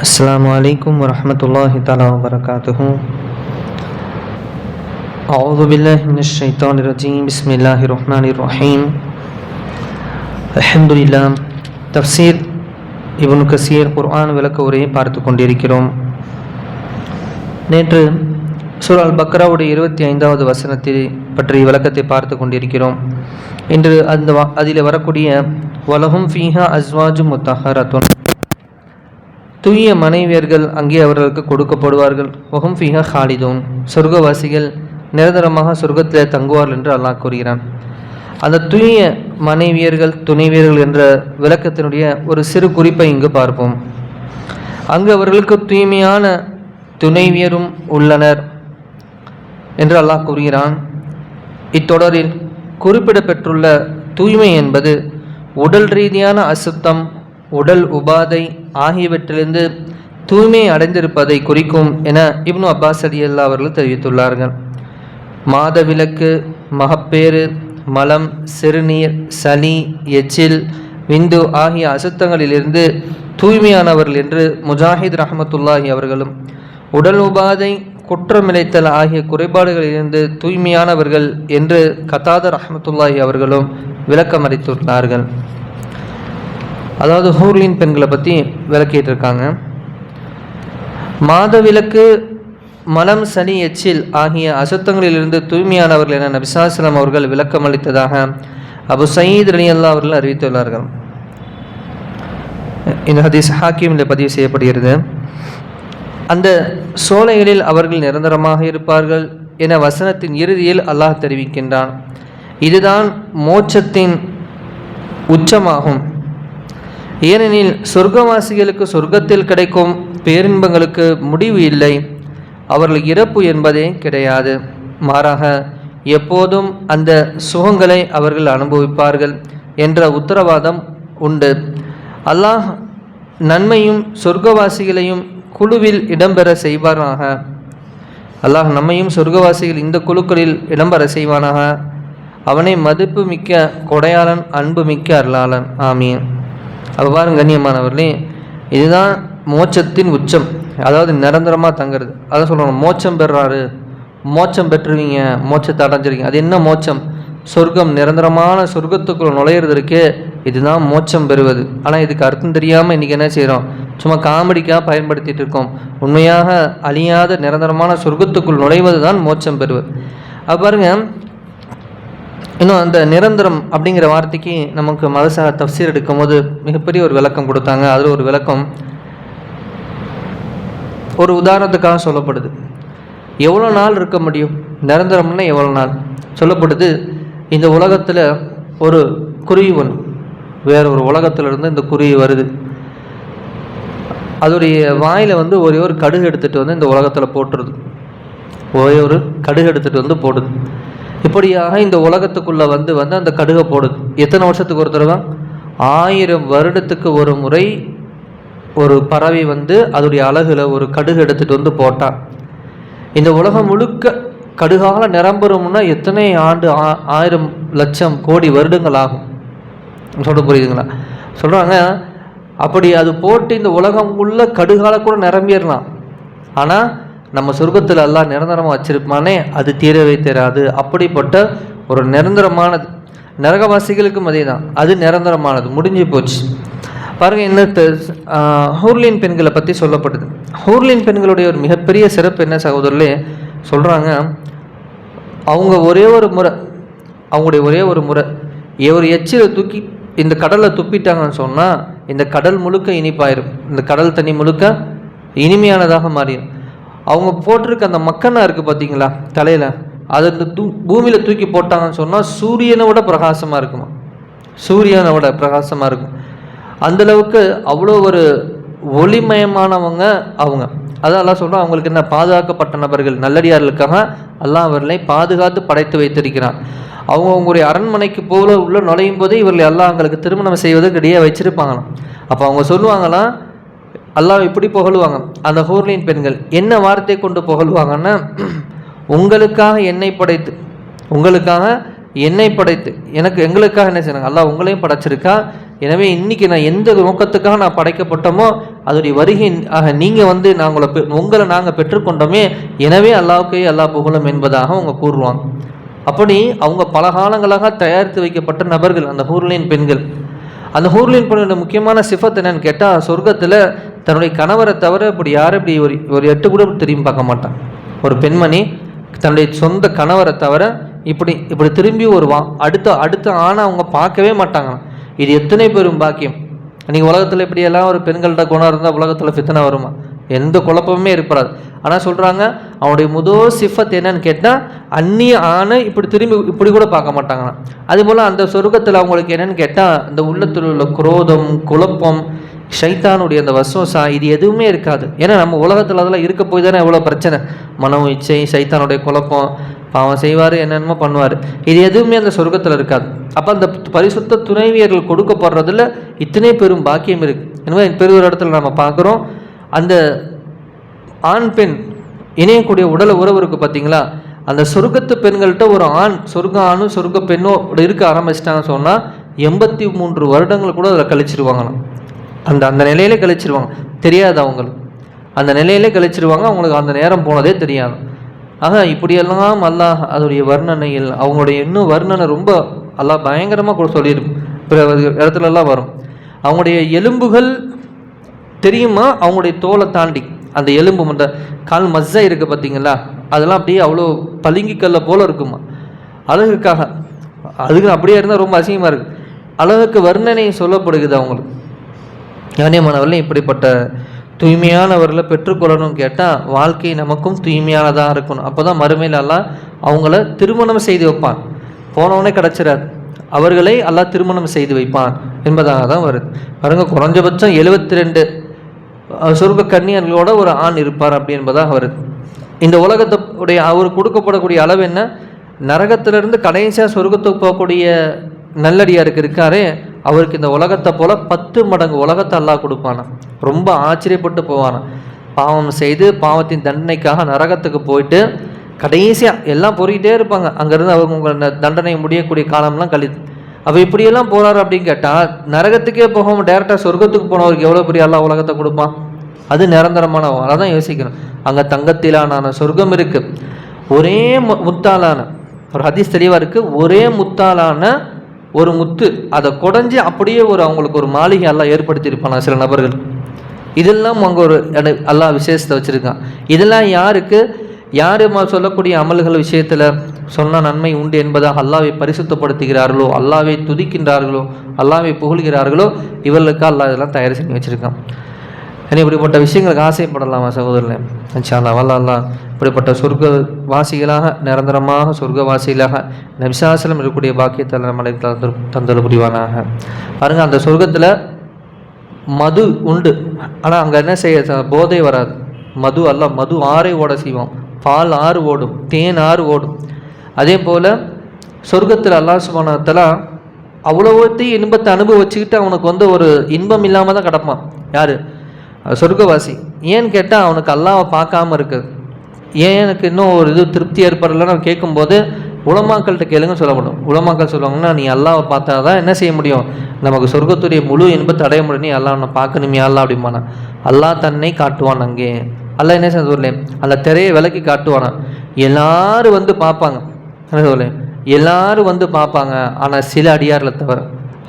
السلام عليكم ورحمة الله تعالى وبركاته أعوذ بالله من الشيطان الرجيم بسم الله الرحمن الرحيم الحمد لله தப்சீர் இப்னு கசீர் குர்ஆன் விளக்க உரையை பார்த்து கொண்டிருக்கிறோம் நேற்று சூரால் பக்ராவுடைய இருபத்தி ஐந்தாவது வசனத்தை பற்றிய விளக்கத்தை பார்த்து கொண்டிருக்கிறோம் இன்று அந்த வ- அதில் வரக்கூடிய வலகும் ஃபீஹா அஸ்வாஜு முத்தஹரத்துன் தூய மனைவியர்கள் அங்கே அவர்களுக்கு கொடுக்கப்படுவார்கள். ஒஹம் ஃபீஹா ஹாலிதூன். சொர்க்கவாசிகள் நிரந்தரமாக சொர்க்கத்தில் தங்குவார்கள் என்று அல்லாஹ் கூறுகிறான். அந்த தூய மனைவியர்கள் துணைவியர்கள் என்ற விளக்கத்தினுடைய ஒரு சிறு குறிப்பை இங்கு பார்ப்போம். அங்கு அவர்களுக்கு தூய்மையான துணைவியரும் உள்ளனர் என்று அல்லாஹ் கூறுகிறான். இத்தொடரில் குறிப்பிடப்பெற்றுள்ள தூய்மை என்பது உடல் ரீதியான அசுத்தம் உடல் உபாதை ஆகியவற்றிலிருந்து தூய்மை அடைந்திருப்பதை குறிக்கும் என இப்னு அப்பாஸ் அலி அல்லா அவர்கள் தெரிவித்துள்ளார்கள். மாதவிலக்கு மகப்பேறு மலம் சிறுநீர் சளி எச்சில் விந்து ஆகிய அசுத்தங்களிலிருந்து தூய்மையானவர்கள் என்று முஜாஹித் ரஹமத்துல்லாஹி அவர்களும் உடல் உபாதை குற்றமிழைத்தல் ஆகிய குறைபாடுகளிலிருந்து தூய்மையானவர்கள் என்று கத்தாத ரஹமத்துல்லாஹி அவர்களும் விளக்கமளித்துள்ளார்கள். அதாவது ஹூர்லின் பெண்களை பற்றி விளக்கிட்டு இருக்காங்க மாதவிலக்கு மலம் சனி எச்சில் ஆகிய அசுத்தங்களிலிருந்து தூய்மையானவர்கள் என நபிசாசலம் அவர்கள் விளக்கம் அளித்ததாக அபு சயீத் அலி அல்லா அவர்கள் அறிவித்துள்ளார்கள். இந்த ஹதீஸ் ஹாக்கிமில் பதிவு செய்யப்படுகிறது. அந்த சோலைகளில் அவர்கள் நிரந்தரமாக இருப்பார்கள் என வசனத்தின் இறுதியில் அல்லாஹ் தெரிவிக்கின்றான். இதுதான் மோட்சத்தின் உச்சமாகும். ஏனெனில் சொர்க்கவாசிகளுக்கு சொர்க்கத்தில் கிடைக்கும் பேரின்பங்களுக்கு முடிவு இல்லை. அவர்கள் இறப்பு என்பதே கிடையாது. மாறாக எப்போதும் அந்த சுகங்களை அவர்கள் அனுபவிப்பார்கள் என்ற உத்தரவாதம் உண்டு. அல்லாஹ் நன்மையும் சொர்க்கவாசிகளையும் குழுவில் இடம்பெற செய்வானாக. அல்லாஹ் நம்மையும் சொர்க்கவாசிகள் இந்த குழுக்களில் இடம்பெற செய்வானாக. அவனை மதிப்பு மிக்க கொடையாளன் அன்பு மிக்க அருளாளன். ஆமீன். அப்போ பாருங்க கண்ணியமானவர்களே இதுதான் மோட்சத்தின் உச்சம். அதாவது நிரந்தரமாக தங்குறது. அதான் சொல்கிறோம் மோட்சம் பெறாரு. மோட்சம் பெற்றுவீங்க மோட்சத்தை அடைஞ்சிருக்கீங்க அது என்ன மோட்சம்? சொர்க்கம் நிரந்தரமான சொர்க்கத்துக்குள்ள நுழையிறதற்கு இதுதான் மோட்சம் பெறுவது. ஆனால் இதுக்கு அர்த்தம் தெரியாமல் இன்றைக்கி என்ன செய்கிறோம் சும்மா காமெடிக்காக பயன்படுத்திகிட்டு இருக்கோம். உண்மையாக அழியாத நிரந்தரமான சொர்க்கத்துக்குள் நுழைவது தான் மோட்சம் பெறுவது. அப்ப பாருங்க இன்னும் அந்த நிரந்தரம் அப்படிங்கிற வார்த்தைக்கு நமக்கு மதசாக தப்சீர் எடுக்கும் எடுக்கும்போது மிகப்பெரிய ஒரு விளக்கம் கொடுத்தாங்க. அதில் ஒரு விளக்கம் ஒரு உதாரணத்துக்காக சொல்லப்படுது. எவ்வளோ நாள் இருக்க முடியும்? நிரந்தரம்னா எவ்வளோ நாள்? சொல்லப்படுது இந்த உலகத்தில் ஒரு குருவி ஒன்று வேற ஒரு உலகத்திலிருந்து இந்த குருவி வருது. அதோடைய வாயில் வந்து ஒரே ஒரு கடுகு எடுத்துகிட்டு வந்து இந்த உலகத்தில் போட்டுருது. ஒரே ஒரு கடுகு எடுத்துகிட்டு வந்து போடுது. இப்படியாக இந்த உலகத்துக்குள்ளே வந்து வந்து அந்த கடுகை போடுது. எத்தனை வருஷத்துக்கு ஒரு தடவை? ஆயிரம் வருடத்துக்கு ஒரு முறை ஒரு பறவை வந்து அதோடைய அழகில் ஒரு கடுகு எடுத்துகிட்டு வந்து போட்டான் இந்த உலகம் முழுக்க கடுகால நிரம்புறோம்னா எத்தனை ஆண்டு ஆ- ஆயிரம் லட்சம் கோடி வருடங்கள் ஆகும். சொல்ல புரியுதுங்களா? சொல்கிறாங்க அப்படி அது போட்டு இந்த உலகம் உள்ள கடுகால கூட நிரம்பிடலாம். ஆனால் நம்ம சொர்க்கத்தில் எல்லாம் நிரந்தரமாக வச்சிருப்பானே அது தீரவே தீராது. அப்படிப்பட்ட ஒரு நிரந்தரமானது நரகவாசிகளுக்கும் அதே தான் அது நிரந்தரமானது. முடிஞ்சு போச்சு. பாருங்கள் என்ன ஹூர்லின் பெண்களை பற்றி சொல்லப்படுது. ஹூர்லின் பெண்களுடைய ஒரு மிகப்பெரிய சிறப்பு என்ன சகோதரர்களே சொல்கிறாங்க அவங்க ஒரே ஒரு முறை அவங்களுடைய ஒரே ஒரு முறை ஒரு எச்சில தூக்கி இந்த கடலில் துப்பிட்டாங்கன்னு சொன்னால் இந்த கடல் முழுக்க இனிப்பாயிரும். இந்த கடல் தண்ணி முழுக்க இனிமையானதாக மாறிடும் அவங்க போட்டிருக்க அந்த மக்கனா இருக்குது பார்த்தீங்களா தலையில்? அதை இந்த தூ பூமியில் தூக்கி போட்டாங்கன்னு சொன்னால் சூரியனை விட பிரகாசமாக இருக்குமா? சூரியனை விட பிரகாசமாக இருக்கும். அந்தளவுக்கு அவ்வளோ ஒரு ஒளிமயமானவங்க அவங்க. அதெல்லாம் சொல்கிறோம் அவங்களுக்கு என்ன பாதுகாக்கப்பட்ட நபர்கள் நல்லடியார்களுக்காக அல்லாஹ் அவர்களை பாதுகாத்து படைத்து வைத்திருக்கிறான். அவங்க அவங்களுடைய அரண்மனைக்கு போல உள்ள நுழையும் போதே இவர்கள் எல்லாம் அவங்களுக்கு திருமணம் செய்வதற்கு ரெடியாக வச்சிருப்பாங்களாம். அப்போ அவங்க சொல்லுவாங்களாம் அல்லாஹ் இப்படி புகழுவாங்க. அந்த ஹூர்லின் பெண்கள் என்ன வார்த்தை கொண்டு புகழ்வாங்கன்னா உங்களுக்காக என்னை படைத்து உங்களுக்காக என்னை படைத்து எனக்கு எங்களுக்காக என்ன செய்யணும் அல்லாஹ் உங்களையும் படைச்சிருக்கா? எனவே இன்றைக்கி நான் எந்த நோக்கத்துக்காக நான் படைக்கப்பட்டோமோ அதோடைய வருகை ஆக நீங்கள் வந்து நான் உங்களை பெ- உங்களை நாங்கள் பெற்றுக்கொண்டோமே எனவே அல்லாவுக்கே அல்லா புகழும் என்பதாக அவங்க கூறுவாங்க. அப்படி அவங்க பல காலங்களாக தயாரித்து வைக்கப்பட்ட நபர்கள் அந்த ஹூர்லின் பெண்கள். அந்த ஹூர்லின் பெண்களோட முக்கியமான சிஃபத் என்னன்னு கேட்டால் சொர்க்கத்தில் தன்னுடைய கணவரை தவிர இப்படி யாரும் இப்படி ஒரு ஒரு எட்டு கூட திரும்பி பார்க்க மாட்டான். ஒரு பெண்மணி தன்னுடைய சொந்த கணவரை தவிர இப்படி இப்படி திரும்பி ஒரு வா அடுத்த அடுத்த ஆணை அவங்க பார்க்கவே மாட்டாங்க இது எத்தனை பெரும் பாக்கியம். நீங்கள் உலகத்தில் இப்படியெல்லாம் ஒரு பெண்கள்கிட்ட குணம் இருந்தால் உலகத்தில் ஃபித்தனை வருமா? எந்த குழப்பமுமே இருப்பாது ஆனால் சொல்கிறாங்க அவனுடைய முதல் சிஃபத் என்னன்னு கேட்டால் அந்நிய ஆணை இப்படி திரும்பி இப்படி கூட பார்க்க மாட்டாங்களாம். அதுபோல் அந்த சொர்க்கத்தில் அவங்களுக்கு என்னன்னு கேட்டால் அந்த உள்ளத்தில் உள்ள குரோதம் குழப்பம் ஷைத்தானுடைய அந்த வசோசா இது எதுவுமே இருக்காது. ஏன்னா நம்ம உலகத்தில் அதெல்லாம் இருக்க போய் தானே எவ்வளோ பிரச்சனை? மனம் இச்சை சைத்தானுடைய குழப்பம் பாவம் செய்வார் என்னென்னமோ பண்ணுவார். இது எதுவுமே அந்த சொர்க்கத்தில் இருக்காது. அப்போ அந்த பரிசுத்த துணைவியர்கள் கொடுக்கப்படுறதுல இத்தனை பெரும் பாக்கியம் இருக்குது எனவே பெரிய ஒரு இடத்துல நம்ம பார்க்குறோம். அந்த ஆண் பெண் இணையக்கூடிய உடல் உறவு இருக்குது பார்த்தீங்களா அந்த சொர்க்கத்து பெண்கள்கிட்ட ஒரு ஆண் சொர்க்க ஆணும் சொர்க்க பெண்ணோ இருக்க ஆரம்பிச்சிட்டாங்கன்னு சொன்னால் எண்பத்தி மூன்று வருடங்கள் கூட அதில் கழிச்சிருவாங்களாம். அந்த அந்த நிலையிலே கழிச்சிருவாங்க. தெரியாது அவங்களுக்கு. அந்த நிலையிலே கழிச்சிருவாங்க அவங்களுக்கு அந்த நேரம் போனதே தெரியாது. ஆக இப்படியெல்லாம் அல்லாஹ் அதோடைய வர்ணனையில் அவங்களுடைய இன்னும் வர்ணனை ரொம்ப அல்லாஹ் பயங்கரமாக கூட சொல்லியிருக்கும் பிற இடத்துலலாம் வரும். அவங்களுடைய எலும்புகள் தெரியுமா? அவங்களுடைய தோலை தாண்டி. அந்த எலும்பு அந்த கால் மஸ்ஸா இருக்குது பார்த்தீங்களா? அதெல்லாம் அப்படியே அவ்வளோ பளிங்கி கல்ல போல் இருக்குமா? அழகுக்காக. அதுக்கு அப்படியே இருந்தால் ரொம்ப அசிங்கமாக இருக்குது அழகுக்கு வர்ணனை சொல்லப்படுகிறது அவங்களுக்கு. கண்ணியமானவர்கள் இப்படிப்பட்ட தூய்மையானவர்களை பெற்றுக்கொள்ளணும்னு கேட்டால் வாழ்க்கை நமக்கும் தூய்மையானதாக இருக்கணும். அப்போ தான் மறுமையிலெல்லாம் அவங்கள திருமணம் செய்து வைப்பான். போனவனே கிடச்சிடாது அவர்களை எல்லாம் திருமணம் செய்து வைப்பான் என்பதாக தான் வருது. பாருங்க குறைஞ்சபட்சம் எழுபத்தி ரெண்டு சொர்க்க கன்னியர்களோட ஒரு ஆண் இருப்பார் அப்படி என்பதாக வருது. இந்த உலகத்துடைய அவர் கொடுக்கப்படக்கூடிய அளவு என்ன? நரகத்திலிருந்து கடைசியாக சொர்க்கத்துக்கு போகக்கூடிய நல்லடியாருக்கு இருக்காரே அவருக்கு இந்த உலகத்தை போல் பத்து மடங்கு உலகத்தை அல்லாஹ் கொடுப்பானா ரொம்ப ஆச்சரியப்பட்டு போவானா பாவம் செய்து பாவத்தின் தண்டனைக்காக நரகத்துக்கு போயிட்டு கடைசியாக எல்லாம் பொறிக்கிட்டே இருப்பாங்க. அங்கேருந்து அவங்க உங்கள் தண்டனை முடியக்கூடிய காலம்லாம் கழிது அவள் இப்படியெல்லாம் போகிறாரு அப்படின்னு கேட்டால் நரகத்துக்கே போகாமல் டேரெக்டாக சொர்க்கத்துக்கு போனவருக்கு எவ்வளோ பெரிய அல்லா உலகத்தை கொடுப்பான்? அது நிரந்தரமான அதை தான் யோசிக்கணும். அங்கே தங்கத்திலான சொர்க்கம் இருக்குது ஒரே மு முத்தாலான ஒரு ஹதீஸ் தெளிவாக இருக்குது ஒரே முத்தாலான ஒரு முத்து அதை குடஞ்சி அப்படியே ஒரு அவங்களுக்கு ஒரு மாளிகை எல்லாம் ஏற்படுத்தியிருப்பாங்க சில நபர்கள். இதெல்லாம் அவங்க ஒரு இட- அல்லாஹ் விசேஷத்தை வச்சுருக்கான். இதெல்லாம் யாருக்கு? யார் சொல்லக்கூடிய அமல்கள் விஷயத்தில் சொன்ன நன்மை உண்டு என்பதாக அல்லாவை பரிசுத்தப்படுத்துகிறார்களோ அல்லாவை துதிக்கின்றார்களோ அல்லாவை புகழ்கிறார்களோ இவர்களுக்கு அல்லாஹ் இதெல்லாம் தயார் செஞ்சு வச்சுருக்கான். இனி இப்படிப்பட்ட விஷயங்களுக்கு ஆசைப்படலாமா சகோதரில் இன்ஷால்லா வல்லா அல்லாஹ் இப்படிப்பட்ட சொர்க்க வாசிகளாக நிரந்தரமாக சொர்க்கவாசிகளாக நபிசாசலம் இருக்கக்கூடிய பாக்கியத்தில் நம்மளை தந்து தந்தல் புரிவானாக. பாருங்கள் அந்த சொர்க்கத்தில் மது உண்டு. ஆனால் அங்கே என்ன செய்ய போதை வராது. மது அல்ல மது ஆறை ஓட செய்வோம். பால் ஆறு ஓடும் தேன் ஆறு ஓடும். அதே போல் சொர்க்கத்தில் அல்லாஹ் சுபானத்தில் அவ்வளோத்தையும் இன்பத்தை அனுபவிச்சுக்கிட்டு அவனுக்கு வந்து ஒரு இன்பம் இல்லாமல் தான் கிடப்பான். யார்? சொர்க்கவாசி. ஏன்னு கேட்டால் அவனுக்கு அல்லாவை பார்க்காம இருக்குது ஏன் எனக்கு இன்னும் ஒரு இது திருப்தி ஏற்படலைன்னு அவன் கேட்கும்போது உலமாக்கள்கிட்ட கேளுங்க சொல்லப்படும். உலமாக்கள் சொல்லுவாங்கன்னா நீ அல்லாவை பார்த்தா தான் என்ன செய்ய முடியும்? நமக்கு சொர்க்கத்துடைய முழு இன்பத்தை அடைய முடியும். நீ அல்லா உன்னை பார்க்கணுமே அல்லா அப்படிம்பானா. அல்லாஹ் தன்னை காட்டுவான் அங்கே. அல்லா என்ன செய்ய சொல்லேன் அந்த திரையை விலக்கி காட்டுவானா. எல்லாரும் வந்து பார்ப்பாங்க. என்ன சொல்லேன் எல்லாரும் வந்து பார்ப்பாங்க. ஆனால் சில அடியாரில் தவிர.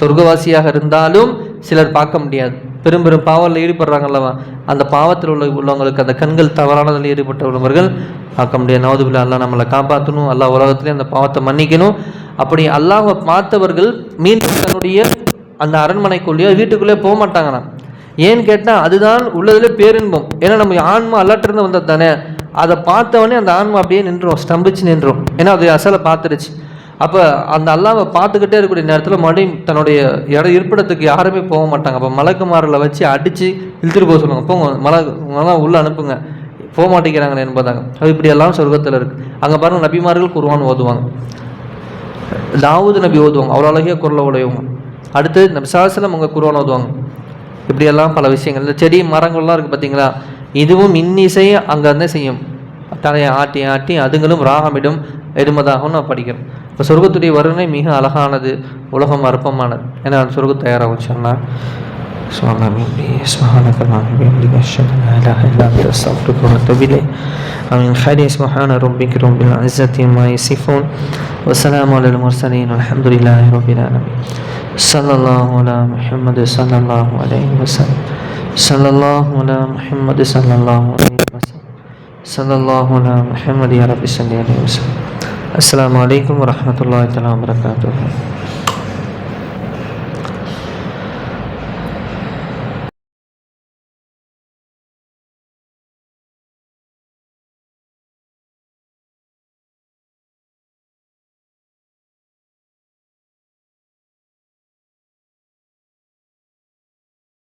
சொர்க்கவாசியாக இருந்தாலும் சிலர் பார்க்க முடியாது. பெரும் பெரும் பாவத்தில் ஈடுபடுறாங்கல்லவா அந்த பாவத்தில் உள்ள உள்ளவங்களுக்கு அந்த கண்கள் தவறானதில் ஈடுபட்ட உள்ளவர்கள் பார்க்க முடியாது. நவதுபில்லா அல்லா நம்மளை காப்பாற்றணும் எல்லா உலகத்துலேயும் அந்த பாவத்தை மன்னிக்கணும். அப்படி அல்லாவை பார்த்தவர்கள் மீண்டும் தன்னுடைய அந்த அரண்மனைக்குள்ளேயோ வீட்டுக்குள்ளேயோ போக மாட்டாங்கண்ணா. ஏன்னு கேட்டால் அதுதான் உள்ளதிலே பேரின்பம். ஏன்னா நம்ம ஆன்மா அல்லாட்டிருந்து வந்தது தானே அதை பார்த்தவொடனே அந்த ஆன்மா அப்படியே நின்றோம் ஸ்தம்பிச்சு நின்றோம் ஏன்னா அது அசலை பார்த்துருச்சு அப்போ அந்த அல்லாவை பார்த்துக்கிட்டே இருக்கக்கூடிய நேரத்தில் மறுபடியும் தன்னுடைய இட இருப்பிடத்துக்கு யாருமே போக மாட்டாங்க. அப்போ மலக்குமாரில் வச்சு அடித்து இழுத்துட்டு போக சொல்லுவாங்க. போங்க மலை மலை உள்ளே அனுப்புங்க. போக மாட்டேங்கிறாங்க என்பதாங்க அது இப்படியெல்லாம் சொர்க்கத்தில் இருக்குது அங்கே பாருங்க நபிமார்கள் குருவான் ஓதுவாங்க. தாவூது நபி ஓதுவாங்க. அவ்வளோ அழகிய குரலை உடையவங்க. அடுத்து நபிசாசலம் அவங்க குருவான் ஓதுவாங்க. இப்படியெல்லாம் பல விஷயங்கள். இந்த செடி மரங்கள்லாம் இருக்குது பார்த்தீங்களா இதுவும் இன்னிசை அங்கே இருந்தே செய்யும். தலையை ஆட்டி ஆட்டி அதுங்களும் ராகமிடும் எடுமதாகவும் நான் படிக்கிறோம் இப்போ சொர்க்கத்துடைய வருணை மிக அழகானது உலகம் அற்பமானது ஏன்னா அந்த சொர்க்கம் தயாராகும் சொன்னால் سبحان ربي سبحانك اللهم وبحمدك اشهد ان لا اله الا انت استغفرك واتوب اليك ومن خير سبحان ربك رب العزه عما يصفون وسلام على المرسلين والحمد لله رب العالمين صلى الله على محمد صلى الله عليه وسلم صلى الله على محمد صلى الله عليه وسلم صلى الله على محمد يا رب صل عليه وسلم السلام عليكم